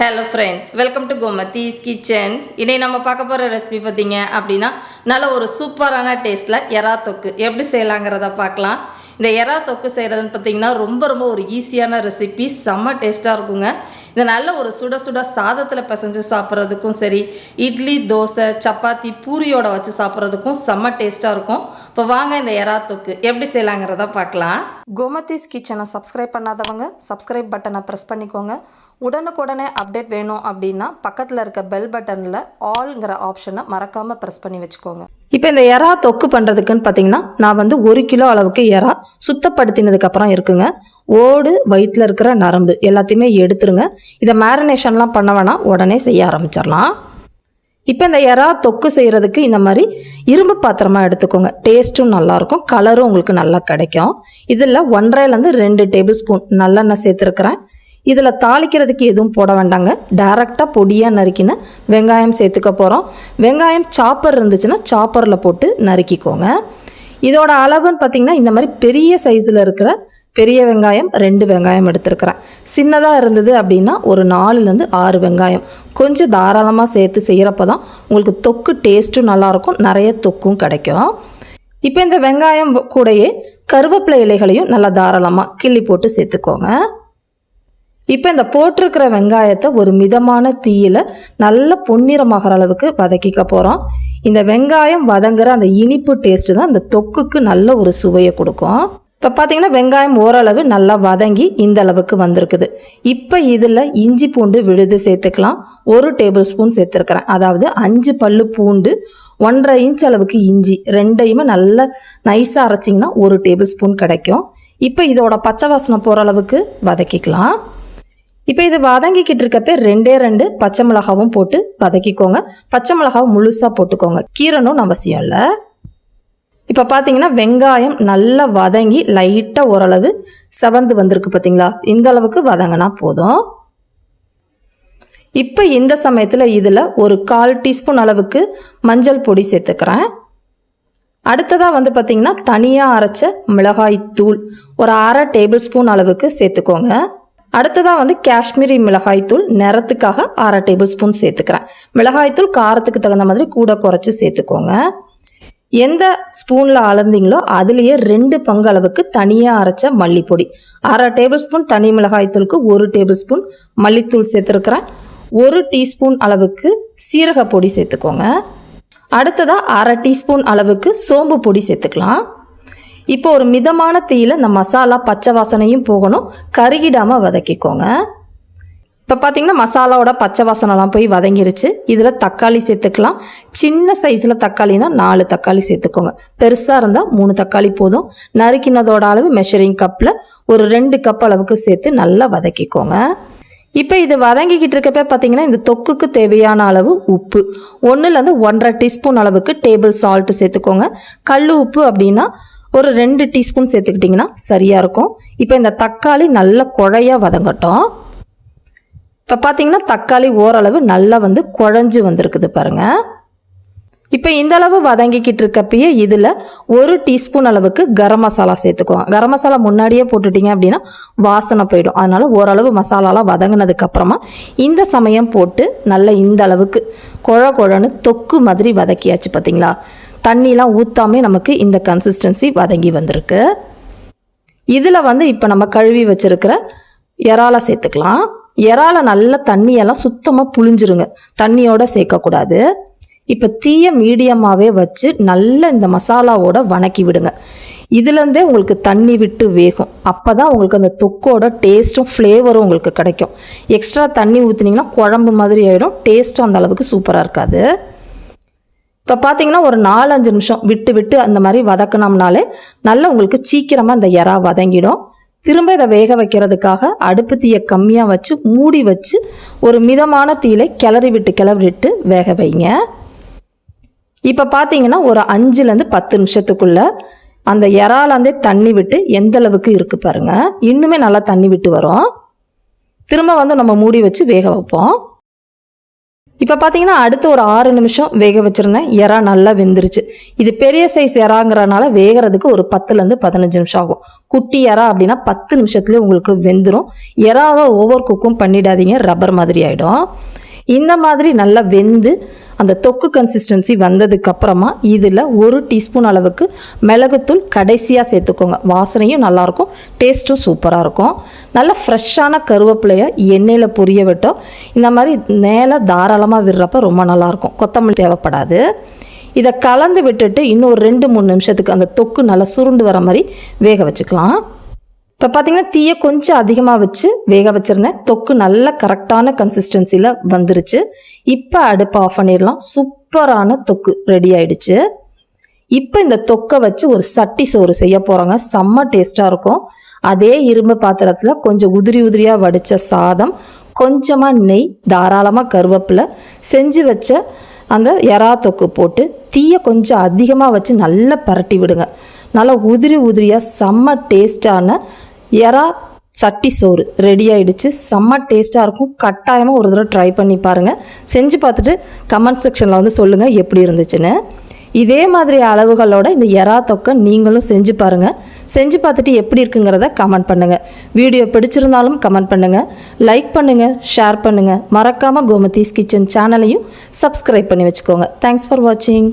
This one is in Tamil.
Hello friends welcome to Gomathi's kitchen இன்னைக்கு நம்ம பார்க்க போகிற ரெசிபி பார்த்தீங்க அப்படின்னா நல்ல ஒரு சூப்பரான டேஸ்ட்டில் எறா தொக்கு. எப்படி செய்யலாங்கிறத பார்க்கலாம். இந்த எறா தொக்கு செய்கிறதுன்னு பார்த்தீங்கன்னா ரொம்ப ரொம்ப ஒரு ஈஸியான ரெசிபி செம்ம டேஸ்ட்டாக இருக்குங்க. இதை நல்ல ஒரு சுட சுட சாதத்தில் பிசைஞ்சு சாப்பிட்றதுக்கும் சரி இட்லி தோசை சப்பாத்தி பூரியோட வச்சு சாப்பிட்றதுக்கும் செம்ம டேஸ்ட்டாக இருக்கும். இப்போ வாங்க இந்த எறா தொக்கு. எப்படி செய்யலாங்கிறத பார்க்கலாம் கோமதிஸ் கிச்சனை சப்ஸ்கிரைப் பண்ணாதவங்க சப்ஸ்கிரைப் பட்டனை ப்ரெஸ் பண்ணிக்கோங்க. உடனுக்குடனே அப்டேட் வேணும் அப்படின்னா பக்கத்தில் இருக்க பெல் பட்டனில் ஆல்ங்கிற ஆப்ஷனை மறக்காமல் ப்ரெஸ் பண்ணி வச்சுக்கோங்க. இப்போ இந்த எறா தொக்கு பண்ணுறதுக்குன்னு பார்த்தீங்கன்னா நான் வந்து ஒரு கிலோ அளவுக்கு எறா சுத்தப்படுத்தினதுக்கப்புறம் இருக்குங்க. ஓடு வயிற்றில் இருக்கிற நரம்பு எல்லாத்தையுமே எடுத்துருங்க. இதை மேரினேஷன்லாம் பண்ண வேணாம். உடனே செய்ய ஆரம்பிச்சிடலாம். இப்போ இந்த எறா தொக்கு செய்கிறதுக்கு இந்த மாதிரி இரும்பு பாத்திரமாக எடுத்துக்கோங்க. டேஸ்ட்டும் நல்லாயிருக்கும் கலரும் உங்களுக்கு நல்லா கிடைக்கும். இதில் ஒன்றரைலேருந்து ரெண்டு டேபிள் ஸ்பூன் நல்லெண்ணெய் சேர்த்துருக்குறேன். இதில் தாளிக்கிறதுக்கு எதுவும் போட வேண்டாங்க. டைரெக்டாக பொடியாக நறுக்கின வெங்காயம் சேர்த்துக்க போகிறோம் வெங்காயம் சாப்பர் இருந்துச்சுன்னா சாப்பரில் போட்டு நறுக்கிக்கோங்க. இதோட அளவுன்னு பார்த்தீங்கன்னா இந்த மாதிரி பெரிய சைஸில் இருக்கிற பெரிய வெங்காயம் ரெண்டு வெங்காயம் எடுத்துருக்குறேன். சின்னதாக இருந்தது அப்படின்னா ஒரு நாலுலேருந்து ஆறு வெங்காயம். கொஞ்சம் தாராளமாக சேர்த்து செய்கிறப்ப தான் உங்களுக்கு தொக்கு டேஸ்ட்டும் நல்லாயிருக்கும் நிறைய தொக்கும் கிடைக்கும். இப்போ இந்த வெங்காயம் கூடயே கருவேப்பிலை இலைகளையும் நல்லா தாராளமாக கிள்ளி போட்டு சேர்த்துக்கோங்க. இப்போ இந்த போட்டிருக்கிற வெங்காயத்தை ஒரு மிதமான தீயில நல்ல பொன்னிறமாகிற அளவுக்கு வதக்கிக்க போகிறோம் இந்த வெங்காயம் வதங்குற அந்த இனிப்பு டேஸ்ட் தான் இந்த தொக்குக்கு நல்ல ஒரு சுவையை கொடுக்கும். இப்போ பார்த்தீங்கன்னா வெங்காயம் ஓரளவு நல்லா வதங்கி இந்த அளவுக்கு வந்திருக்குது. இப்போ இதில் இஞ்சி பூண்டு விழுது சேர்த்துக்கலாம். ஒரு டேபிள் ஸ்பூன் சேர்த்துருக்கிறேன். அதாவது அஞ்சு பல்லு பூண்டு ஒன்றரை இன்ச் அளவுக்கு இஞ்சி ரெண்டையுமே நல்லா நைஸாக அரைச்சிங்கன்னா ஒரு டேபிள் ஸ்பூன் கிடைக்கும். இப்போ இதோட பச்சை வாசனை போகிற அளவுக்கு வதக்கிக்கலாம். இப்போ இது வதங்கிக்கிட்டு இருக்கப்ப ரெண்டே ரெண்டு பச்சை மிளகாவும் போட்டு வதக்கிக்கோங்க. பச்சை மிளகாவும் முழுசாக போட்டுக்கோங்க. கீரணும் அவசியம் இல்லை. இப்போ பார்த்தீங்கன்னா வெங்காயம் நல்லா வதங்கி லைட்டாக ஓரளவு செவந்து வந்திருக்கு பார்த்தீங்களா இந்த அளவுக்கு வதங்கினா போதும். இப்போ இந்த சமயத்தில் இதில் ஒரு கால் டீஸ்பூன் அளவுக்கு மஞ்சள் பொடி சேர்த்துக்கிறேன். அடுத்ததாக வந்து பார்த்திங்கன்னா தனியாக அரைச்ச மிளகாய் தூள் ஒரு அரை டேபிள் ஸ்பூன் அளவுக்கு சேர்த்துக்கோங்க. அடுத்ததாக வந்து காஷ்மீரி மிளகாய்த்தூள் நிறத்துக்காக அரை டேபிள் ஸ்பூன் சேர்த்துக்கிறேன். மிளகாய்த்தூள் காரத்துக்கு தகுந்த மாதிரி கூட குறைச்சி சேர்த்துக்கோங்க. எந்த ஸ்பூனில் அளந்தீங்களோ அதுலேயே ரெண்டு பங்கு அளவுக்கு தனியாக அரைச்ச மல்லிப்பொடி. அரை டேபிள் ஸ்பூன் தனி மிளகாய்த்தூளுக்கு ஒரு டேபிள் ஸ்பூன் மல்லித்தூள் சேர்த்துருக்குறேன். ஒரு டீஸ்பூன் அளவுக்கு சீரக பொடி சேர்த்துக்கோங்க. அடுத்ததாக அரை டீஸ்பூன் அளவுக்கு சோம்பு பொடி சேர்த்துக்கலாம். இப்போ ஒரு மிதமான தீயில் இந்த மசாலா பச்சை வாசனையும் போகணும். கருகிடாமல் வதக்கிக்கோங்க. இப்போ பார்த்தீங்கன்னா மசாலாவோட பச்சை வாசனைலாம் போய் வதங்கிருச்சு. இதில் தக்காளி சேர்த்துக்கலாம். சின்ன சைஸில் தக்காளினா நாலு தக்காளி சேர்த்துக்கோங்க. பெருசாக இருந்தால் மூணு தக்காளி போதும். நறுக்கினதோட அளவு மெஷரிங் கப்பில் ஒரு ரெண்டு கப் அளவுக்கு சேர்த்து நல்லா வதக்கிக்கோங்க. இப்போ இது வதங்கிக்கிட்டு இருக்கப்ப பார்த்தீங்கன்னா இந்த தொக்குக்கு தேவையான அளவு உப்பு. ஒன்றுலேருந்து ஒன்றரை டீஸ்பூன் அளவுக்கு டேபிள் சால்ட்டு சேர்த்துக்கோங்க. கல் உப்பு அப்படின்னா ஒரு ரெண்டு டீஸ்பூன் சேர்த்துக்கிட்டிங்கன்னா சரியாக இருக்கும். இப்போ இந்த தக்காளி நல்லா குழையாக வதங்கட்டும். இப்போ பார்த்தீங்கன்னா தக்காளி ஓரளவு நல்லா வந்து குழஞ்சு வந்திருக்குது பாருங்கள் இப்போ இந்த அளவு வதங்கிக்கிட்டு இருக்கப்பயே இதில் ஒரு டீஸ்பூன் அளவுக்கு கரம் மசாலா சேர்த்துக்குவோம் கரம் மசாலா முன்னாடியே போட்டுட்டிங்க அப்படின்னா வாசனை போயிடும். அதனால் ஓரளவு மசாலாலாம் வதங்கினதுக்கப்புறமா இந்த சமயம் போட்டு நல்லா இந்த அளவுக்கு குழ குழன்னு தொக்கு மாதிரி வதக்கியாச்சு பார்த்தீங்களா தண்ணிலாம் ஊற்றாமே நமக்கு இந்த கன்சிஸ்டன்சி வதங்கி வந்திருக்கு. இதில் வந்து இப்போ நம்ம கழுவி வச்சுருக்கிற இறாலை சேர்த்துக்கலாம். இறாலை நல்லா தண்ணியெல்லாம் சுத்தமாக புழிஞ்சிருங்க. தண்ணியோடு சேர்க்கக்கூடாது. இப்போ தீய மீடியமாகவே வச்சு நல்ல இந்த மசாலாவோட வணக்கி விடுங்க. இதுலேருந்தே உங்களுக்கு தண்ணி விட்டு வேகும். அப்போ தான் உங்களுக்கு அந்த தொக்கோட டேஸ்ட்டும் ஃப்ளேவரும் உங்களுக்கு கிடைக்கும். எக்ஸ்ட்ரா தண்ணி ஊற்றுனீங்கன்னா குழம்பு மாதிரி ஆகிடும் டேஸ்ட்டும் அந்த அளவுக்கு சூப்பராக இருக்காது. இப்போ பார்த்தீங்கன்னா ஒரு நாலஞ்சு நிமிஷம் விட்டு விட்டு அந்த மாதிரி வதக்கினோம்னாலே நல்லா உங்களுக்கு சீக்கிரமாக இந்த இறா வதங்கிடும். திரும்ப இதை வேக வைக்கிறதுக்காக அடுப்பு தீயை கம்மியாக வச்சு மூடி வச்சு ஒரு மிதமான தீயில கிளறி விட்டு கிளறி விட்டு வேக வைங்க. இப்போ பார்த்தீங்கன்னா ஒரு அஞ்சுலேருந்து பத்து நிமிஷத்துக்குள்ள அந்த இறாலேருந்தே தண்ணி விட்டு எந்த அளவுக்கு பாருங்கள் இன்னுமே நல்லா தண்ணி விட்டு வரும். திரும்ப வந்து நம்ம மூடி வச்சு வேக வைப்போம். இப்போ பார்த்தீங்கன்னா அடுத்து ஒரு ஆறு நிமிஷம் வேக வச்சுருந்தேன். எறா நல்லா வெந்துருச்சு. இது பெரிய சைஸ் எறாங்கிறனால வேகிறதுக்கு ஒரு பத்துலேருந்து பதினஞ்சு நிமிஷம் ஆகும். குட்டி எறா அப்படின்னா பத்து நிமிஷத்துலேயே உங்களுக்கு வெந்துடும் எறாவை ஓவர் குக்கும் பண்ணிடாதீங்க. ரப்பர் மாதிரி ஆகிடும் இந்த மாதிரி நல்லா வெந்து அந்த தொக்கு கன்சிஸ்டன்சி வந்ததுக்கப்புறமா இதில் ஒரு டீஸ்பூன் அளவுக்கு மிளகுத்தூள் கடைசியாக சேர்த்துக்கோங்க. வாசனையும் நல்லாயிருக்கும் டேஸ்ட்டும் சூப்பராக இருக்கும். நல்ல ஃப்ரெஷ்ஷான கருவேப்பிலையை எண்ணெயில் பொரிய விட்டோம் இந்த மாதிரி மேலே தாராளமாக விடுறப்ப ரொம்ப நல்லாயிருக்கும் கொத்தமல்லி தேவைப்படாது. இதை கலந்து விட்டுட்டு இன்னும் ஒரு ரெண்டு மூணு நிமிஷத்துக்கு அந்த தொக்கு நல்லா சுருண்டு வர மாதிரி வேக வச்சுக்கலாம். இப்போ பார்த்தீங்கன்னா தீயை கொஞ்சம் அதிகமாக வச்சு வேக வச்சுருந்தேன். தொக்கு நல்ல கரெக்டான கன்சிஸ்டன்சியில் வந்துருச்சு. இப்போ அடுப்பை ஆஃப் பண்ணிடலாம். சூப்பரான தொக்கு ரெடி ஆயிடுச்சு. இப்போ இந்த தொக்கை வச்சு ஒரு சட்டி சோறு செய்ய போகிறோங்க செம்ம டேஸ்ட்டாக இருக்கும். அதே இரும்பு பாத்திரத்தில் கொஞ்சம் உதிரி உதிரியாக வடித்த சாதம் கொஞ்சமாக நெய் தாராளமாக கருவேப்பிலை செஞ்சு வச்ச அந்த எறா தொக்கு போட்டு தீயை கொஞ்சம் அதிகமாக வச்சு நல்லா பரட்டி விடுங்க. நல்லா உதிரி உதிரியாக செம்ம டேஸ்டான எறா சட்டி சோறு ரெடி ஆகிடுச்சு செம்ம டேஸ்ட்டாக இருக்கும். கட்டாயமாக ஒரு தடவை ட்ரை பண்ணி பாருங்கள் செஞ்சு பார்த்துட்டு கமெண்ட் செக்ஷனில் வந்து சொல்லுங்கள் எப்படி இருந்துச்சுன்னு. இதே மாதிரி அளவுகளோட இந்த எறா தொக்கை நீங்களும் செஞ்சு பாருங்கள் செஞ்சு பார்த்துட்டு எப்படி இருக்குங்கிறத கமெண்ட் பண்ணுங்கள் வீடியோ பிடிச்சிருந்தாலும் கமெண்ட் பண்ணுங்கள் லைக் பண்ணுங்கள் ஷேர் பண்ணுங்கள் மறக்காமல் கோமதீஸ் கிச்சன் சேனலையும் சப்ஸ்கிரைப் பண்ணி வச்சுக்கோங்க. தேங்க்ஸ் ஃபார் வாட்சிங்